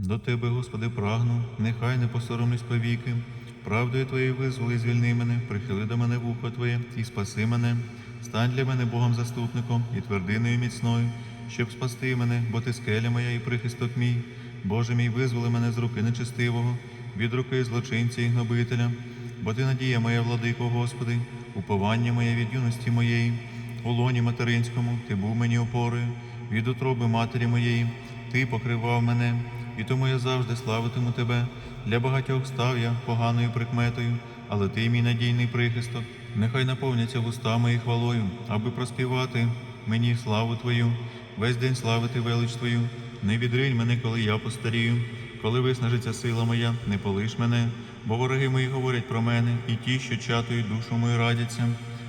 До Тебе, Господи, прагну, нехай не посоромлюсь повіки. Правдою Твоєю визволи і звільни мене, прихили до мене вухо Твоє і спаси мене. Стань для мене Богом заступником і твердиною міцною, щоб спасти мене, бо ти скеля моя і прихисток мій. Боже мій, визволи мене з руки нечестивого, від руки злочинця і гнобителя. Бо ти надія моя, владико, Господи, уповання моє від юності моєї. У лоні материнському ти був мені опорою, від утроби матері моєї, ти покривав мене, і тому я завжди славитиму тебе. Для багатьох став я поганою прикметою, але ти мій надійний прихисток. Нехай наповняться вуста мої хвалою, аби проспівати мені славу Твою, весь день славити велич Твою. Не відринь мене, коли я постарію, коли виснажиться сила моя, не полиш мене, бо вороги мої говорять про мене, і ті, що чатують душу мою радяться.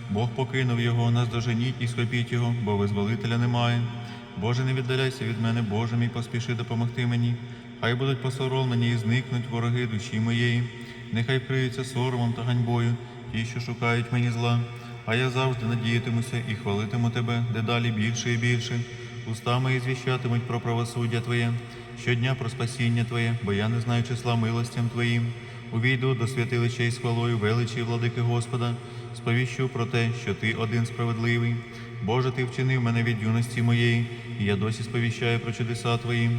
Бог покинув його, наздоженіть і схопіть його, бо визволителя немає. Боже, не віддаляйся від мене, Боже мій, поспіши допомогти мені. Хай будуть посоромлені і зникнуть вороги душі моєї. Нехай вкриються соромом та ганьбою ті, що шукають мені зла. А я завжди надіятимуся і хвалитиму тебе дедалі більше і більше. Уста мої звіщатимуть про правосуддя Твоє, щодня про спасіння Твоє, бо я не знаю числа милостям Твоїм. Увійду до святилища з хвалою величі владики Господа, сповіщу про те, що Ти один справедливий. Боже, Ти вчинив мене від юності моєї, і я досі сповіщаю про чудеса Твої.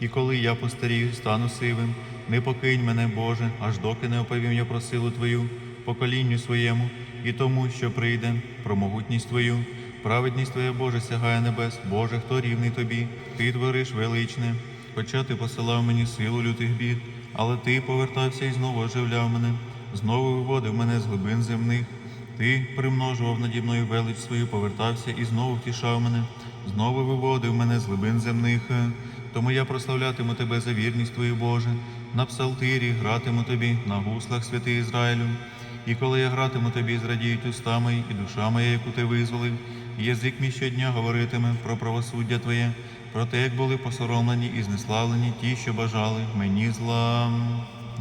І коли я постарію, стану сивим, не покинь мене, Боже, аж доки не оповім я про силу Твою, поколінню своєму, і тому, що прийде, про могутність Твою. Праведність Твоя, Боже, сягає небес, Боже, хто рівний тобі, Ти твориш величне, хоча ти посилав мені силу лютих бід, але ти повертався і знову оживляв мене, знову виводив мене з глибин земних. Ти примножував наді мною велич свою, повертався і знову втішав мене, знову виводив мене з глибин земних. Тому я прославлятиму тебе за вірність Твою, Боже, на псалтирі гратиму тобі, на гуслах святий Ізраїлю. І коли я гратиму тобі, зрадіють уста мої і душа моя, яку ти визволив, і язик мій щодня говоритиме про правосуддя Твоє, про те, як були посоромлені і знеславлені ті, що бажали мені зла.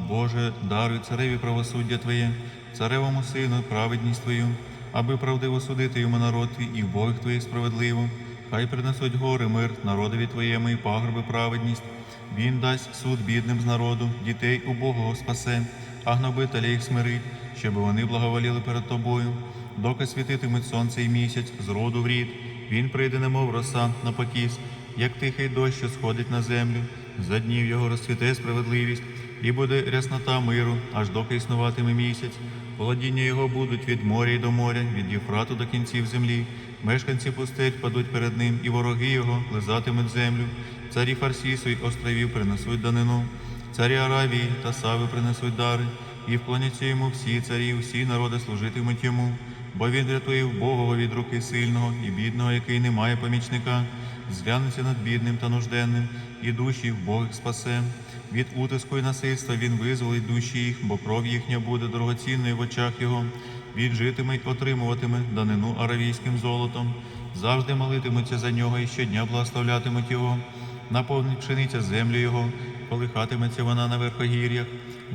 Боже, даруй цареві правосуддя Твоє, царевому сину праведність Твою, аби правдиво судити йому народ твій і в Богих Твоїх справедливо. Хай принесуть гори мир народові Твоєму і пагорби праведність. Він дасть суд бідним з народу, дітей убогого спасе, а гнобителя їх смирить, щоб вони благоволіли перед тобою. Доки світитимуть сонце і місяць з роду в рід, він прийде, немов роса на покіс, як тихий дощ, що сходить на землю. За днів його розцвіте справедливість, і буде ряснота миру, аж доки існуватиме місяць. Володіння його будуть від моря й до моря, від Єфрату до кінців землі. Мешканці пустель падуть перед ним, і вороги його лизатимуть землю. Царі Фарсісу й островів принесуть данину. Царі Аравії та Сави принесуть дари, і вклоняться йому всі царі, всі народи служитимуть йому, бо він рятує вбогого від руки сильного і бідного, який не має помічника, зглянеться над бідним та нужденним, і душі вбогих спасе. Від утиску і насильства він визволить душі їх, бо кров їхня буде дорогоцінною в очах його. Він житиме й отримуватиме данину аравійським золотом. Завжди молитимуться за нього і щодня благословлятимуть його. Наповнить пшениця землю його, колихатиметься вона на верхогір'ях.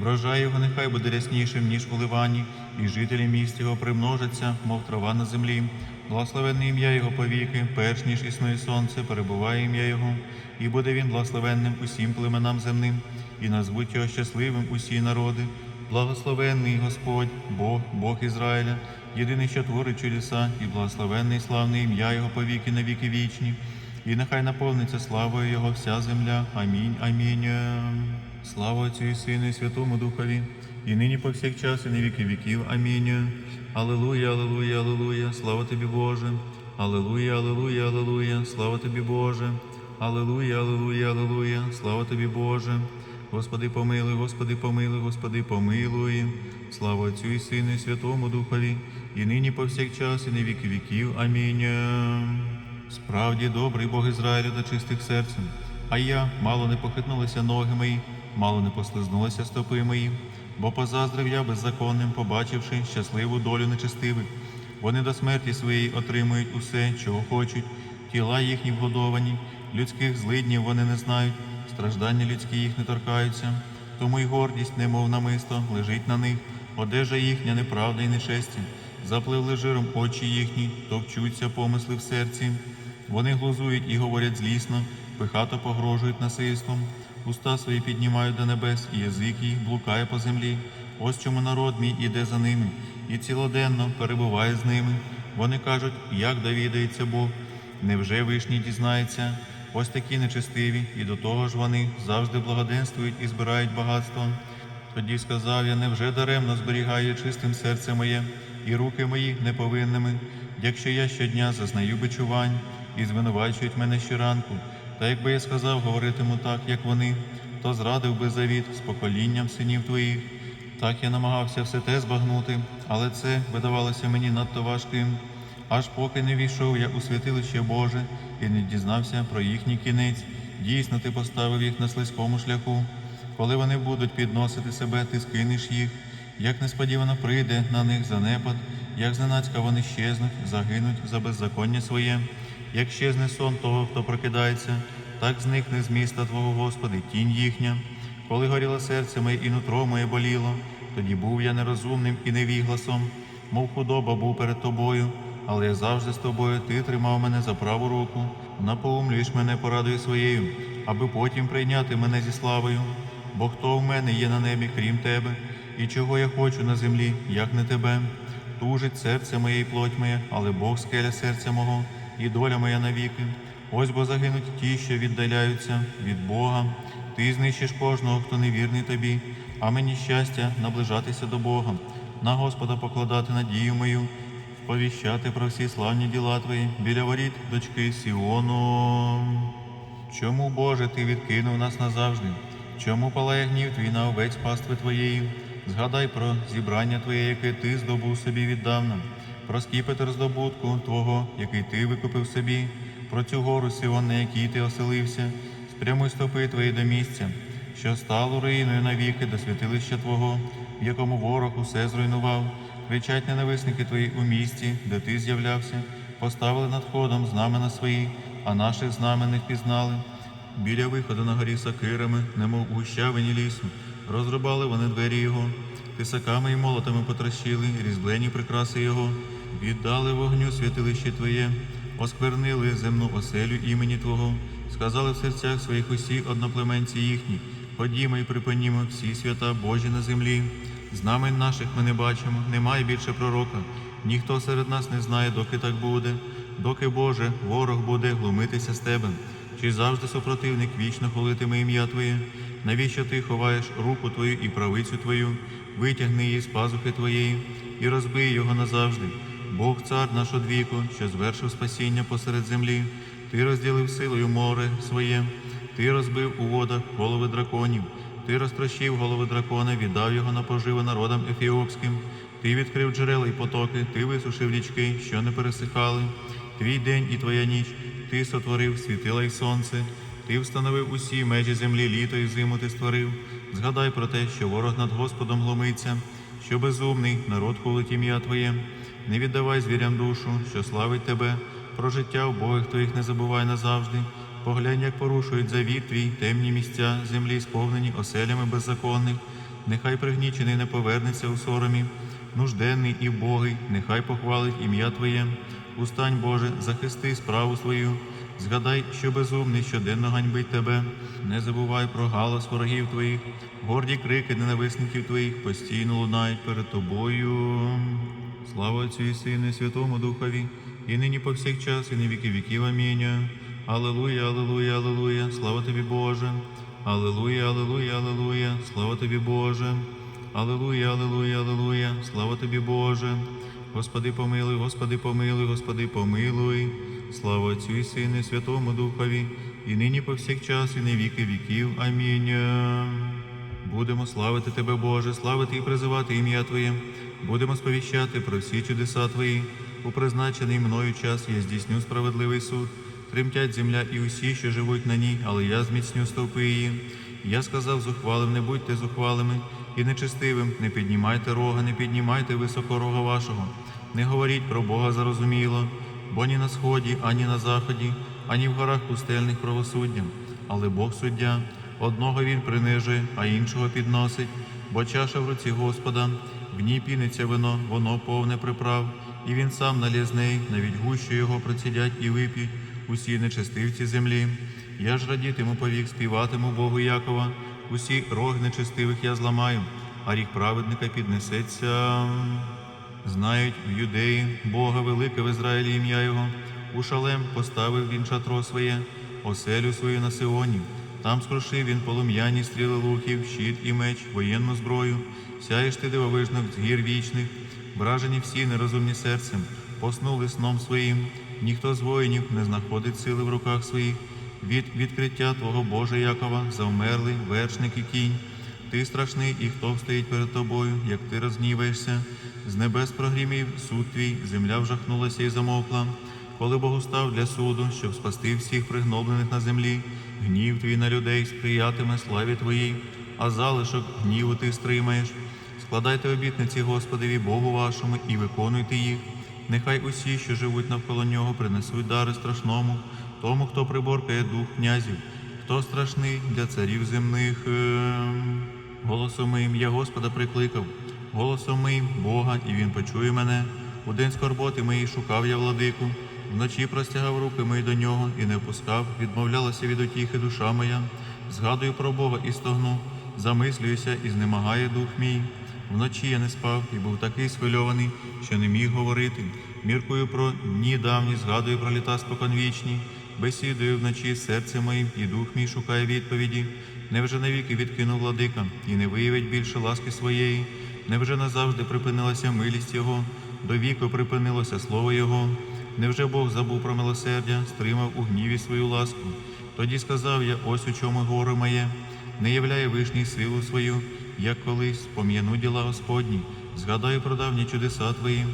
Врожай його нехай буде ряснішим, ніж у ливані, і жителі міст його примножаться, мов трава на землі. Благословенне ім'я Його повіки, перш ніж існує сонце, перебуває ім'я Його, і буде він благословенним усім племенам земним, і назвуть його щасливим усі народи. Благословенний Господь, Бог, Бог Ізраїля, єдиний, що творить чудеса, і благословенний славне ім'я Його повіки на віки вічні. І нехай наповниться славою Його вся земля. Амінь. Амінь. Слава Отцю і Сину, і Святому Духові, і нині повсякчас, і на віки віків. Амінь. Аллилуйя, аллилуйя, аллилуйя, слава тобі, Боже. Аллилуйя, аллилуйя, аллилуйя, слава тобі, Боже. Аллилуйя, аллилуйя, аллилуйя, слава тобі, Боже. Господи, помилуй, Господи, помилуй, Господи, помилуй. Слава Отцю і Сину, і Святому Духові, і нині повсякчас, і на віки віків. Амінь. Справді добрий Бог Ізраїля та чистих серцем, а я мало не похитнулися ноги мої, мало не послизнулися стопи мої, бо позаздрив я беззаконним, побачивши щасливу долю нечестивих. Вони до смерті своєї отримують усе, чого хочуть, тіла їхні вгодовані, людських злиднів вони не знають, страждання людські їх не торкаються, тому й гордість, немов намисто, лежить на них, одежа їхня неправда і нечесті, запливли жиром очі їхні, товчуться помисли в серці. Вони глузують і говорять злісно, пихато погрожують насильством. уста свої піднімають до небес, і язик їх блукає по землі. Ось чому народ мій іде за ними, і цілоденно перебуває з ними. Вони кажуть, як довідається Бог. Невже вишній дізнається? Ось такі нечестиві, і до того ж вони завжди благоденствують і збирають багатство. Тоді сказав я, невже даремно зберігає чистим серце моє, і руки мої неповинними, якщо я щодня зазнаю бичувань і звинувачують мене щоранку. Та якби я сказав, говоритиму так, як вони, то зрадив би завіт з поколінням синів твоїх. Так я намагався все те збагнути, але це видавалося мені надто важким. Аж поки не війшов я у святилище Боже і не дізнався про їхній кінець, дійсно ти поставив їх на слизькому шляху. Коли вони будуть підносити себе, ти скинеш їх, як несподівано прийде на них занепад, як зненацька вони щезнуть, загинуть за беззаконня своє, як щезне сон того, хто прокидається, так зникне з міста Твого, Господи, тінь їхня. Коли горіло серце моє і нутро моє боліло, тоді був я нерозумним і невігласом, мов худоба був перед тобою, але я завжди з тобою, ти тримав мене за праву руку, напоумлюєш мене порадою своєю, аби потім прийняти мене зі славою. Бо хто в мене є на небі, крім тебе, і чого я хочу на землі, як не тебе? Тужить серце моє і плоть моя, але Бог скеля серця мого, і доля моя навіки. Ось бо загинуть ті, що віддаляються від Бога. Ти знищиш кожного, хто невірний тобі, а мені щастя наближатися до Бога, на Господа покладати надію мою, сповіщати про всі славні діла твої біля воріт, дочки Сіону. Чому, Боже, ти відкинув нас назавжди? Чому палає гнів твій на овець пастви твоєї? Згадай про зібрання твоє, яке ти здобув собі віддавна, про скіпетр здобутку Твого, який ти викупив собі, про цю гору Сіон, на якій ти оселився, спрямуй стопи твої до місця, що стало руїною навіки до святилища Твого, в якому ворог усе зруйнував. Кричать ненависники твої у місті, де ти з'являвся, поставили над ходом знамена свої, а наших знамен не впізнали. Біля виходу на горі сакирами, немов у гущавині лісу, розрубали вони двері його, тисаками і молотами потрощили, різблені прикраси його, віддали вогню святилище Твоє, осквернили земну оселю імені Твого, сказали в серцях своїх усі одноплеменці їхні, ходімо і припинімо всі свята Божі на землі. Знамень наших ми не бачимо, немає більше пророка, ніхто серед нас не знає, доки так буде, доки Боже, ворог буде глумитися з тебе. Чи завжди супротивник вічно хвалитиме ім'я Твоє? Навіщо ти ховаєш руку Твою і правицю Твою? Витягни її з пазухи Твоєї і розбий його назавжди. Бог цар наш одвіку, що звершив спасіння посеред землі. Ти розділив силою море своє, ти розбив у водах голови драконів, ти розтрощив голови дракона, віддав його на поживу народам ефіопським. Ти відкрив джерела й потоки, ти висушив річки, що не пересихали. Твій день і твоя ніч, ти сотворив світила й сонце, ти встановив усі межі землі, літо і зиму ти створив. Згадай про те, що ворог над Господом глумиться, що безумний народ хулить ім'я Твоє. Не віддавай звірям душу, що славить тебе, про життя убогих твоїх не забувай назавжди. Поглянь, як порушують завіт твій темні місця землі, сповнені оселями беззаконних. Нехай пригнічений не повернеться у соромі, нужденний і вбогий, нехай похвалить ім'я Твоє. Устань, Боже, захисти справу свою. Згадай, що безумний щоденно ганьбить тебе. Не забувай про галас ворогів твоїх, горді крики ненависників твоїх постійно лунають перед тобою. Слава Отцю і Сину, і Святому Духові, і нині повсякчас, і на віки віків. Амінь. Аллилуйя, аллилуйя, аллилуйя, слава тобі, Боже. Аллилуйя, аллилуйя, аллилуйя, слава тобі, Боже. Аллилуйя, аллилуйя, аллилуйя, слава тобі, Боже. Господи помилуй, Господи помилуй, Господи помилуй. Слава Отцю і Сину, і Святому Духові, і нині повсякчас, і на віки віків. Амінь. Будемо славити Тебе, Боже, славити і призивати ім'я Твоє. Будемо сповіщати про всі чудеса Твої. У призначений мною час я здійсню справедливий суд. Тремтять земля і усі, що живуть на ній, але я зміцню стовпи її. Я сказав зухвалим, не будьте зухвалими, і нечестивим, не піднімайте рога, не піднімайте високо рога вашого. Не говоріть про Бога зарозуміло, бо ні на сході, ані на заході, ані в горах пустельних правосуддям. Але Бог суддя, одного він принижує, а іншого підносить, бо чаша в руці Господа, в ній піниться вино, воно повне приправ, і він сам неї, навіть гущу його процідять і вип'ють усі нечестивці землі. Я ж радітиму повік, співатиму Богу Якова. Усі роги нечестивих я зламаю, а рік праведника піднесеться. Знають в юдеї Бога велике в Ізраїлі ім'я Його. У шалем поставив він шатро своє, оселю свою на Сионі. Там скрушив він полум'яні стріли луків, щит і меч, воєнну зброю. Сяєш ти дивовижно з гір вічних, вражені всі нерозумні серцем, поснули сном своїм. Ніхто з воїнів не знаходить сили в руках своїх. Від відкриття Твого Боже Якова завмерли вершник і кінь. Ти страшний, і хто встоїть перед тобою, як ти розгніваєшся? З небес прогрімів суд твій, земля вжахнулася і замовкла. Коли Бог устав для суду, щоб спасти всіх пригноблених на землі, гнів твій на людей сприятиме славі твоїй, а залишок гніву ти стримаєш. Складайте обітниці Господеві Богу вашому і виконуйте їх. Нехай усі, що живуть навколо нього, принесуть дари страшному, тому, хто приборкає дух князів, хто страшний для царів земних. Голосом моїм я Господа прикликав, голосом моїм Бога, і Він почує мене. У день скорботи моїй шукав я владику, вночі простягав руки мої до нього і не впускав, відмовлялася від утіхи душа моя. Згадую про Бога і стогну, замислююся і знемагає дух мій. Вночі я не спав і був такий схвильований, що не міг говорити. Міркую про дні давні, згадую про літа споконвічні, бесідую вночі з серцем моїм, і дух мій шукає відповіді. Невже навіки відкинув владика і не виявить більше ласки своєї? Невже назавжди припинилася милість Його, до віку припинилося слово Його? Невже Бог забув про милосердя, стримав у гніві свою ласку? Тоді сказав я, ось у чому горе моє, не являє вишній силу свою, як колись пом'яну діла Господні, згадаю про давні чудеса Твої,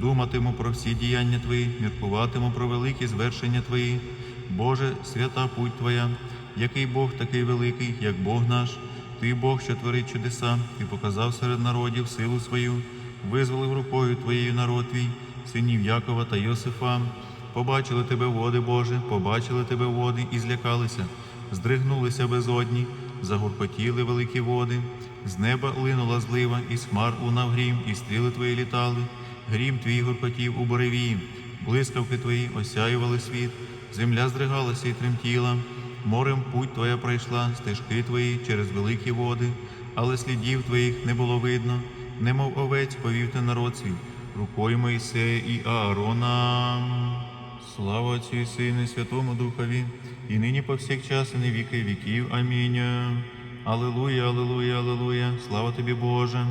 думатиму про всі діяння Твої, міркуватиму про великі звершення Твої. Боже, свята путь Твоя, який Бог такий великий, як Бог наш, Ти Бог, що творить чудеса, Ти показав серед народів силу свою, визволив рукою Твоєю народ Твій, синів Якова та Йосифа. Побачили тебе води, Боже, побачили тебе води і злякалися, здригнулися безодні, загуркотіли великі води, з неба линула злива, і з хмар лунав грім, і стріли твої літали, грім твій гуркотів у буревії, блискавки твої осяювали світ, земля здригалася і тремтіла, морем путь твоя пройшла, стежки твої через великі води, але слідів твоїх не було видно, немов овець повів ти народ свій, рукою Моїсея і Аарона. Слава Отцю і Сину, і Святому Духові, і нині повсякчас, і на віки віків. Амінь. Алилуя, алилуя, алилуя, слава тобі, Боже.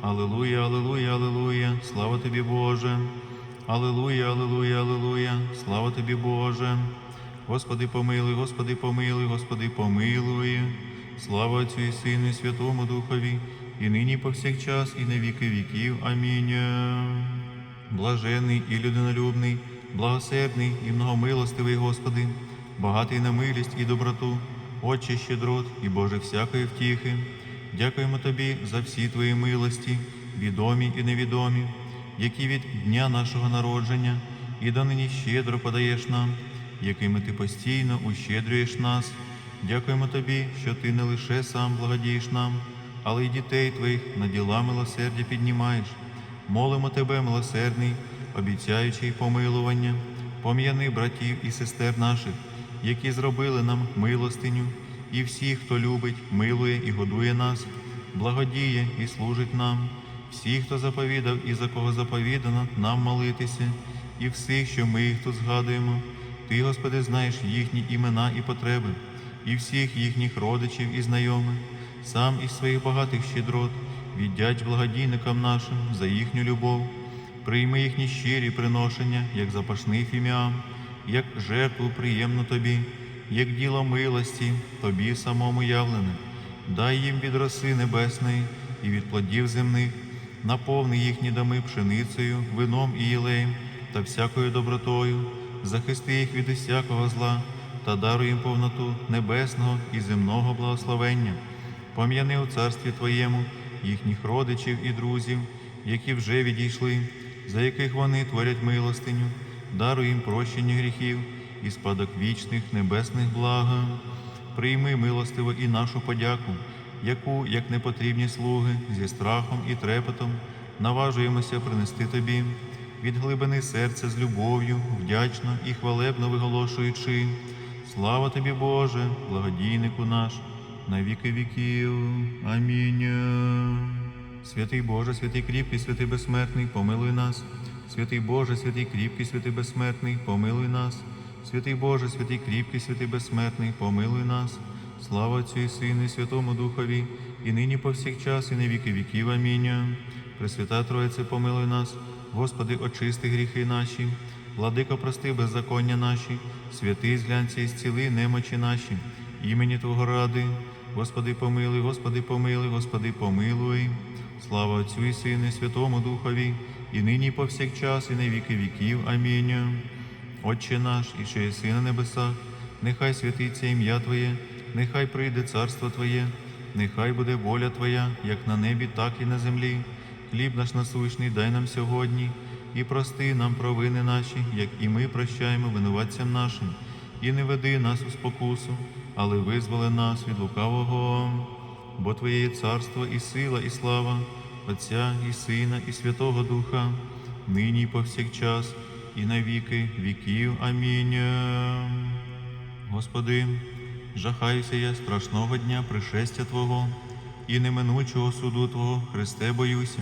Алилуя, алилуя, алилуя, слава тобі, Боже. Алилуя, алилуя, алилуя, слава тобі, Боже. Господи, помилуй, Господи, помилуй, Господи, помилуй. Слава Отцю і Сину, і Святому Духові, і нині повсякчас, і на віки віків. Амінь. Блажений і людинолюбний, благосердний і многомилостивий Господи, багатий на милість і доброту, Отче щедрот і Боже всякої втіхи. Дякуємо Тобі за всі Твої милості, відомі і невідомі, які від дня нашого народження і донині щедро подаєш нам, якими Ти постійно ущедрюєш нас. Дякуємо Тобі, що Ти не лише сам благодієш нам, але й дітей Твоїх на діла милосердя піднімаєш. Молимо Тебе, милосердний, обіцяючи помилування, пом'яни братів і сестер наших, які зробили нам милостиню, і всіх, хто любить, милує і годує нас, благодіє і служить нам, всіх, хто заповідав і за кого заповідано нам молитися, і всіх, що ми їх тут згадуємо. Ти, Господи, знаєш їхні імена і потреби, і всіх їхніх родичів і знайомих, сам із своїх багатих щедрот, віддяч благодійникам нашим за їхню любов, прийми їхні щирі приношення, як запашний фіміам, як жертву приємну тобі, як діло милості, тобі самому явлене. Дай їм від роси небесної і від плодів земних, наповни їхні доми пшеницею, вином і єлеєм та всякою добротою, захисти їх від усякого зла та даруй їм повноту небесного і земного благословення. Пом'яни у царстві Твоєму їхніх родичів і друзів, які вже відійшли, за яких вони творять милостиню, даруй їм прощення гріхів і спадок вічних небесних блага. Прийми милостиво і нашу подяку, яку, як непотрібні слуги, зі страхом і трепетом наважуємося принести Тобі від глибини серця з любов'ю, вдячно і хвалебно виголошуючи. Слава тобі, Боже, благодійнику наш, на віки віків. Амінь. Святий Боже, святий кріпкий, святий безсмертний, помилуй нас. Святий Боже, святий кріпкий, святий безсмертний, помилуй нас. Святий Боже, святий кріпкий, святий безсмертний, помилуй нас. Слава Отцю і Сину, і Святому Духові, і нині повсякчас, і на віки віків. Амінь. Пресвята Троїце, помилуй нас. Господи, очисти гріхи наші. Владико, прости беззаконня наші, святий зглянься і зціли немочі наші, імені Твого ради. Господи, помилуй, Господи, помилуй, Господи, помилуй. Слава Отцю і Сину, Святому Духові, і нині і повсякчас, і на віки віків. Амінь. Отче наш, і що єси на небесах, нехай святиться ім'я Твоє, нехай прийде царство Твоє, нехай буде воля Твоя, як на небі, так і на землі. Хліб наш насущний дай нам сьогодні, і прости нам провини наші, як і ми прощаємо винуватцям нашим, і не веди нас у спокусу, але визволи нас від лукавого. Бо Твоє є царство і сила, і слава, Отця і Сина, і Святого Духа, нині і повсякчас, і на віки віків. Амінь. Господи, жахаюся я страшного дня пришестя Твого і неминучого суду Твого, Христе, боюся,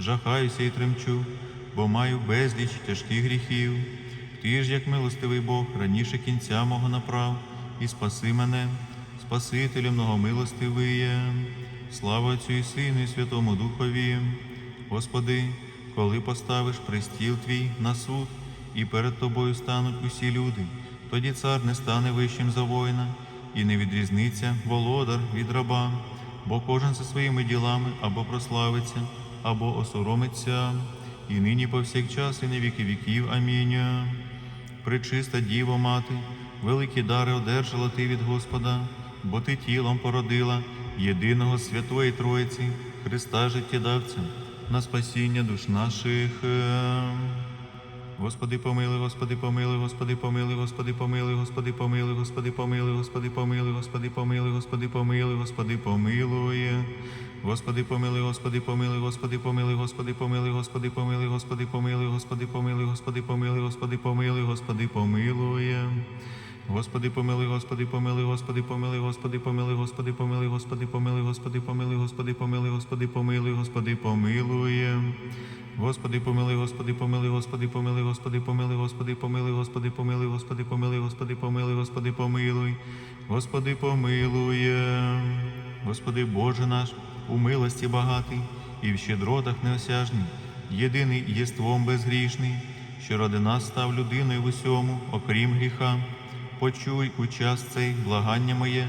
жахаюся і тремчу, бо маю безліч тяжких гріхів. Ти ж, як милостивий Бог, раніше кінця мого направ, і спаси мене, Спасителю многомилостивиє. Слава Отцю і Сину, і Святому Духові. Господи, коли поставиш пристіл Твій на суд, і перед Тобою стануть усі люди, тоді цар не стане вищим за воїна, і не відрізниться володар від раба, бо кожен за своїми ділами або прославиться, або осоромиться, і нині повсякчас, і на віки віків. Амінь. Пречиста Діво Мати, великі дари одержала ти від Господа, бо ти тілом породила єдиного Святої Троїці, Христа життєдавця, на спасіння душ наших. Господи, помилуй, Господи, помилуй, Господи, помилуй, Господи, помилуй, Господи, помилуй, Господи, помилуй, Господи, помилуй, Господи, помилуй, Господи, помилуй, Господи, помилуй. Господи, помилуй, Господи, помилуй, Господи, помилуй, Господи, помилуй, Господи, помилуй, Господи, помилуй, Господи, помилуй, Господи, помилуй, Господи, помилуй, Господи, помилуй. Господи, помилуй, Господи, помилуй, Господи, помилуй, Господи, помилуй, Господи, помилуй, Господи, помилуй, Господи, помилуй, Господи, помилуй, Господи, помилуй, Господи, помилуй. Господи, помилуй, Господи, помилуй, Господи, помилуй, Господи, помилуй, Господи, помилуй, Господи, помилуй, Господи, помилуй, Господи, помилуй, Господи, помилуй, Господи, помилуй. Господи, Боже наш, у милості багатий і в щедротах неосяжний, єдиний єством безгрішний, що ради нас став людиною в усьому, окрім гріха. Почуй у час цей благання моє,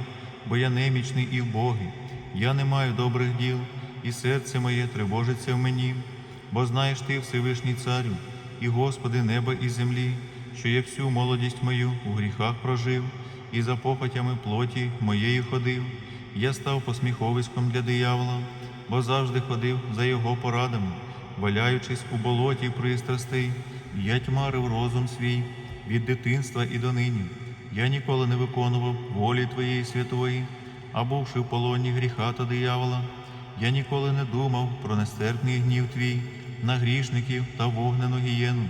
бо я немічний і вбогий, я не маю добрих діл, і серце моє тривожиться в мені, бо знаєш ти, Всевишній Царю, і Господи неба і землі, що я всю молодість мою у гріхах прожив, і за похотями плоті моєї ходив. Я став посміховиськом для диявола, бо завжди ходив за його порадами, валяючись у болоті пристрастей, я тьмарив розум свій від дитинства і донині. Я ніколи не виконував волі Твоєї святої, а бувши в полоні гріха та диявола, я ніколи не думав про нестерпний гнів Твій на грішників та вогнену гієну,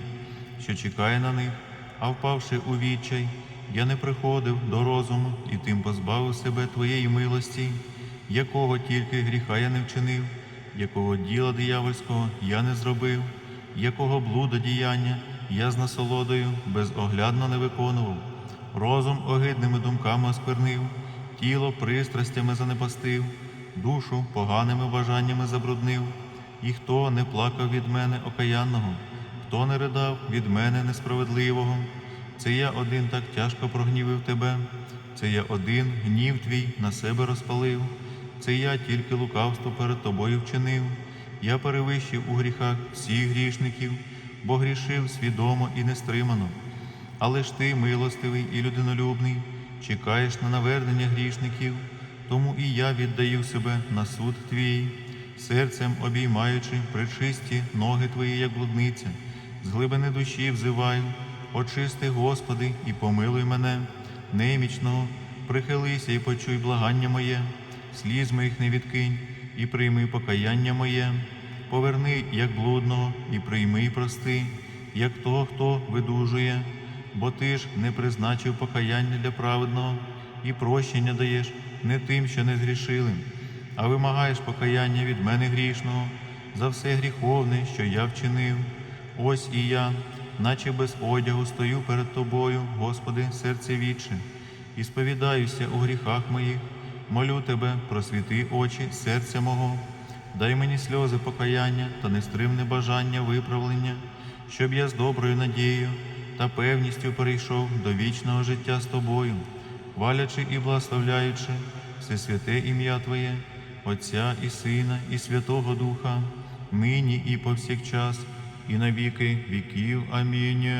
що чекає на них, а впавши у відчай, я не приходив до розуму і тим позбавив себе Твоєї милості, якого тільки гріха я не вчинив, якого діла диявольського я не зробив, якого блуда діяння я з насолодою безоглядно не виконував, розум огидними думками осквернив, тіло пристрастями занепастив, душу поганими бажаннями забруднив, і хто не плакав від мене окаянного, хто не ридав від мене несправедливого. Це я один так тяжко прогнівив тебе, це я один гнів твій на себе розпалив, це я тільки лукавство перед тобою вчинив. Я перевищив у гріхах всіх грішників, бо грішив свідомо і нестримано. Але ж ти, милостивий і людинолюбний, чекаєш на навернення грішників, тому і я віддаю себе на суд твій, серцем обіймаючи причисті ноги твої, як блудниця, з глибини душі взиваю, очисти, Господи, і помилуй мене, немічного, прихилися і почуй благання моє, сліз моїх не відкинь, і прийми покаяння моє, поверни, як блудного, і прийми і прости, як того, хто видужує, бо ти ж не призначив покаяння для праведного і прощення даєш не тим, що не згрішили, а вимагаєш покаяння від мене грішного за все гріховне, що я вчинив. Ось і я, наче без одягу, стою перед тобою, Господи, серце віче, і сповідаюся у гріхах моїх, молю Тебе, просвіти очі серця мого, дай мені сльози покаяння та нестримне бажання виправлення, щоб я з доброю надією та певністю перейшов до вічного життя з тобою, хвалячи і благословляючи все святе ім'я Твоє, Отця і Сина, і Святого Духа, нині і повсякчас, і на віки віків. Амінь.